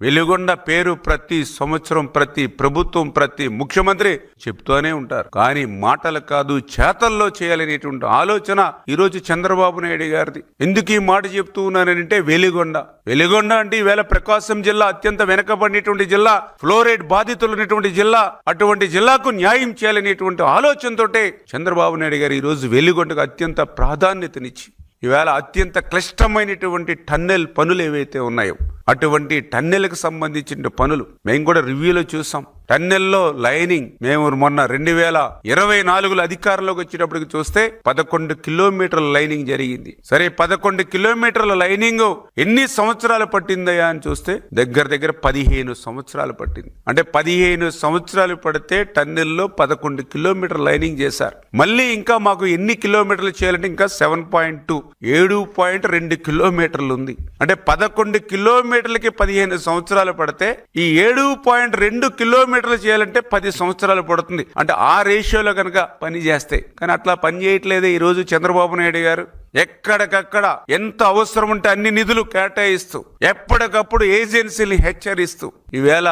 వెలుగొండ పేరు ప్రతి సంవత్సరం ప్రతి ప్రభుత్వం ప్రతి ముఖ్యమంత్రి చెప్తూనే ఉంటారు. కానీ మాటలు కాదు చేతల్లో చేయాలనేటువంటి ఆలోచన ఈరోజు చంద్రబాబు నాయుడు గారిది. ఎందుకు ఈ మాట చెప్తూ ఉన్నానంటే వెలిగొండ. వెలిగొండ అంటే ఈవేళ ప్రకాశం జిల్లా అత్యంత వెనకబడినటువంటి జిల్లా ఫ్లోరైడ్ బాధితులైనటువంటి జిల్లా అటువంటి జిల్లాకు న్యాయం చేయాలనేటువంటి ఆలోచనతోటే చంద్రబాబు నాయుడు గారు ఈరోజు వెలిగొండకు అత్యంత ప్రాధాన్యతనిచ్చి ఈవేళ అత్యంత క్లిష్టమైనటువంటి టన్నెల్ పనులు ఏవైతే ఉన్నాయో అటువంటి టన్నెల్కి సంబంధించిన పనులు మేము కూడా రివ్యూలో చూసాం. టన్నెల్లో లైనింగ్ మేము మొన్న రెండు వేల ఇరవై నాలుగులో అధికారంలోకి వచ్చేటప్పటికి చూస్తే పదకొండు కిలోమీటర్ల లైనింగ్ జరిగింది. సరే పదకొండు కిలోమీటర్ల లైనింగ్ ఎన్ని సంవత్సరాలు పట్టిందయా అని చూస్తే దగ్గర దగ్గర పదిహేను సంవత్సరాలు పట్టింది. అంటే పదిహేను సంవత్సరాలు పడితే టన్నెల్లో పదకొండు కిలోమీటర్ల లైనింగ్ చేశారు. మళ్ళీ ఇంకా మాకు ఎన్ని కిలోమీటర్లు చేయాలంటే ఇంకా సెవెన్ పాయింట్ టూ ఏడు పాయింట్ రెండు కిలోమీటర్లు ఉంది. అంటే పదకొండు కిలోమీటర్లకి పదిహేను సంవత్సరాలు పడితే ఈ ఏడు పాయింట్ రెండు కిలోమీటర్ కిలోమీటర్లు చేయాలంటే పది సంవత్సరాలు పడుతుంది. అంటే ఆ రేషియోలో కనుక పని చేస్తాయి కానీ అట్లా పని చేయట్లేదే ఈ రోజు చంద్రబాబు నాయుడు గారు. ఎక్కడికక్కడ ఎంత అవసరం ఉంటే అన్ని నిధులు కేటాయిస్తూ ఎప్పటికప్పుడు ఏజెన్సీని హెచ్చరిస్తూ ఈవేళ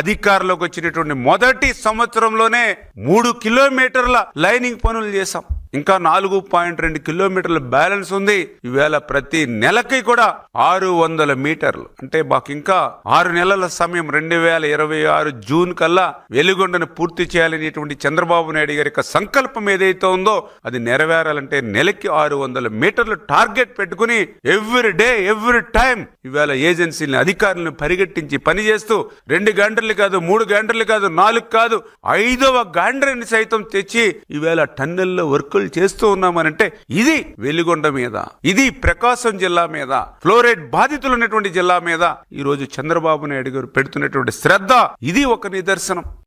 అధికారంలోకి వచ్చినటువంటి మొదటి సంవత్సరంలోనే మూడు కిలోమీటర్ల లైనింగ్ పనులు చేశాం. ఇంకా నాలుగు పాయింట్ రెండు కిలోమీటర్ల బ్యాలెన్స్ ఉంది. ఈవేళ ప్రతి నెలకి కూడా ఆరు వందల మీటర్లు. అంటే మాకు ఇంకా ఆరు నెలల సమయం రెండు వేల ఇరవై ఆరు జూన్ కల్లా వెలుగొండను పూర్తి చేయాలనేటువంటి చంద్రబాబు నాయుడు గారి యొక్క సంకల్పం ఏదైతే ఉందో అది నెరవేరాలంటే నెలకి ఆరు వందల మీటర్లు టార్గెట్ పెట్టుకుని ఎవ్రీ డే ఎవ్రీ టైం ఈవేళ ఏజెన్సీని అధికారులను పరిగెట్టించి పనిచేస్తూ రెండు గంటలు కాదు మూడు గంటలు కాదు నాలుగు కాదు ఐదవ గంటని సైతం తెచ్చి ఈవేళ టన్నెల్లో వర్కులు చేస్తూ ఉన్నామనంటే ఇది వెలిగొండ మీద ఇది ప్రకాశం జిల్లా మీద ఫ్లోరైడ్ బాధితులు ఉన్నటువంటి జిల్లా మీద ఈ రోజు చంద్రబాబు నాయుడు గారు పెడుతున్నటువంటి శ్రద్ధ ఇది ఒక నిదర్శనం.